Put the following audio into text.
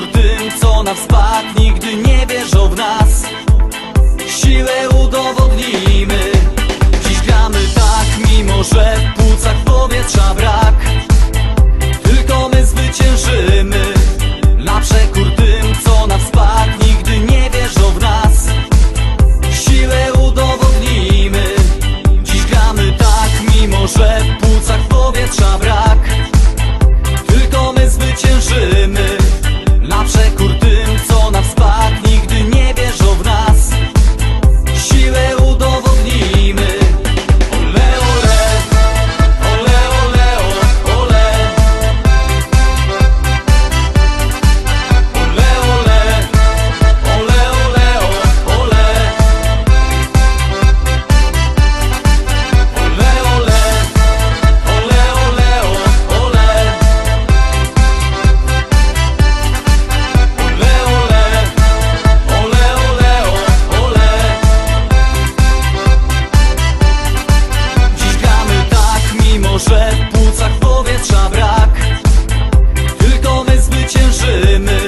opór tym, co na wpadł Nigdy nie wierzą w nas. Siłę udowodnimy Dziś gramy tak, mimo że w płucach powietrza brak. 千水没